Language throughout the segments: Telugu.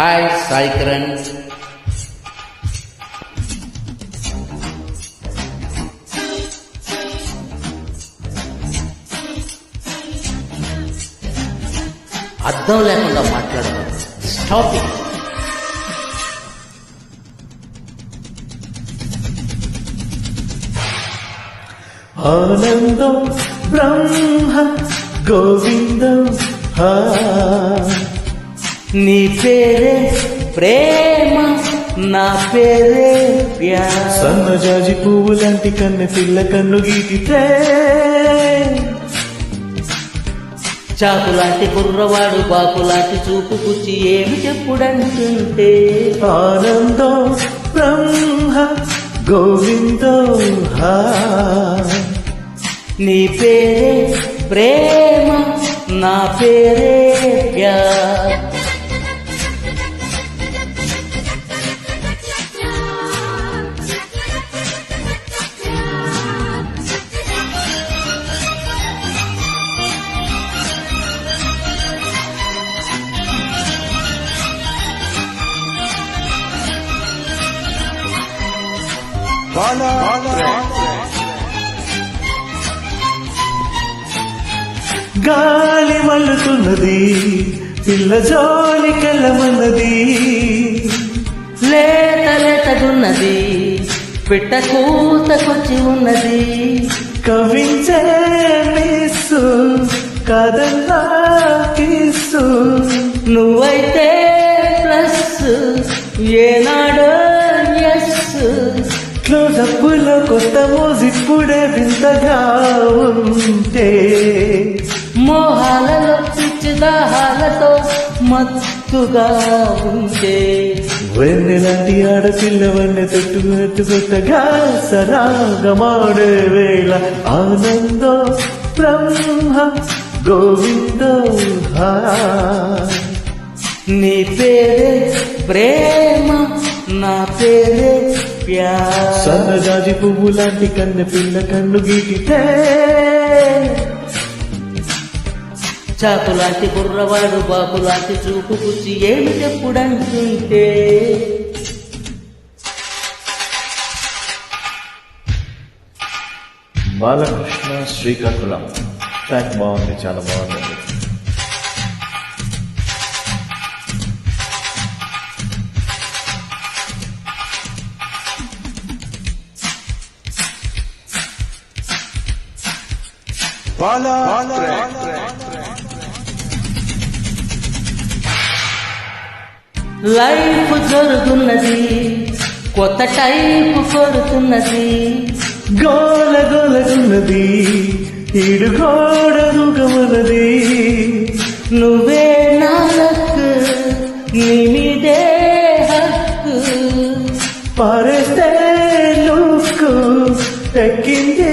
హాయ్ సాయి కిరణ్. అర్థం లేకుండా మాట్లాడడం స్టాప్ ఆనందం బ్రహ్మ గోవిందం హా. నీ పేరే ప్రేమ నా పేరే సన్నజాజి పువ్వు లాంటి కన్నె పిల్ల కన్ను గీటితే చాకులాంటి కుర్రవాడు బాకులాంటి చూపు పుచ్చి ఏమి చెప్పుడంటుంటే? ఆనందం బ్రహ్మ గోవిందం. నీ పేరే ప్రేమ నా పేరే గాలి మల్లుతున్నది పిల్ల జోలి కలమన్నది లేత లేతగున్నది పిట్ట కూతకొచ్చి ఉన్నది. కవించే మిస్సు కిస్సు. నువ్వైతే ప్లస్ ఎస్ క్లోజప్పులో కొత్త మోజిప్పుడే వింతగా ఉంటే మోహాలలో పిచ్చిదాహాలతో మత్తుగా ఉంటే. వెన్నెలాంటి ఆడపిల్ల వన్నె తొట్టు కొత్తగా సరాగమాడే వేళ. ఆనందం బ్రహ్మ గోవిందో. నీ పేరే ప్రేమ నా పేరే ప్యార్ సన్నజాజి పువ్వు లాంటి కన్నె పిల్ల కన్ను గీటితే. చాకులాంటి కుర్రవాడు బాకులాంటి చూపు పుచ్చి ఏమి చెప్పుడంటుంటే. బాలకృష్ణ శ్రీకాకుళం. ట్రాక్ బాగుంది చాలా బాగుంది. లైఫ్ జరుగుతున్నది కొత్త టైపు కొడుతున్నది. గోల గోలగున్నది ఈడు గోడ దూకమన్నది నువ్వే నాలకు నీ మీదే హక్కు. పారేస్తే లుక్కు ఎక్కింది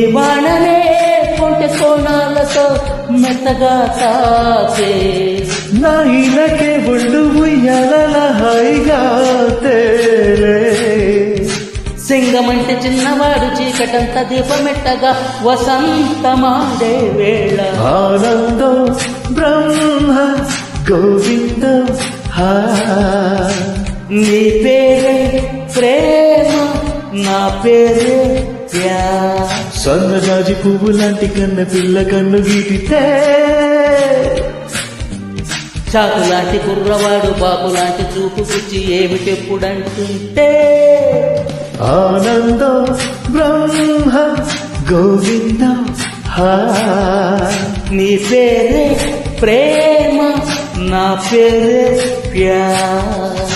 నీ బాణనే కొంటె కోణాలతో మెత్తగా తాకే నా ఇలకే ఒళ్ళు ఉయ్యాల హాయిగా సింగమంటే చిన్నవాడు చీకటంత దీపమెట్టగా వసంతమాడే వేళ. ఆనందం బ్రహ్మ గోవిందం నీ పేరే ప్రేమ నా పేరే సన్నజాజి పువ్వు లాంటి కన్న పిల్ల కన్ను గీటితే చాకులాంటి కుర్రవాడు బాబులాంటి చూపు పుచ్చి ఏమి చెప్పుడంటుంటే. ఆనందం బ్రహ్మ గోవిందం హా. నీ పేరే ప్రేమ నా పేరే ప్యార్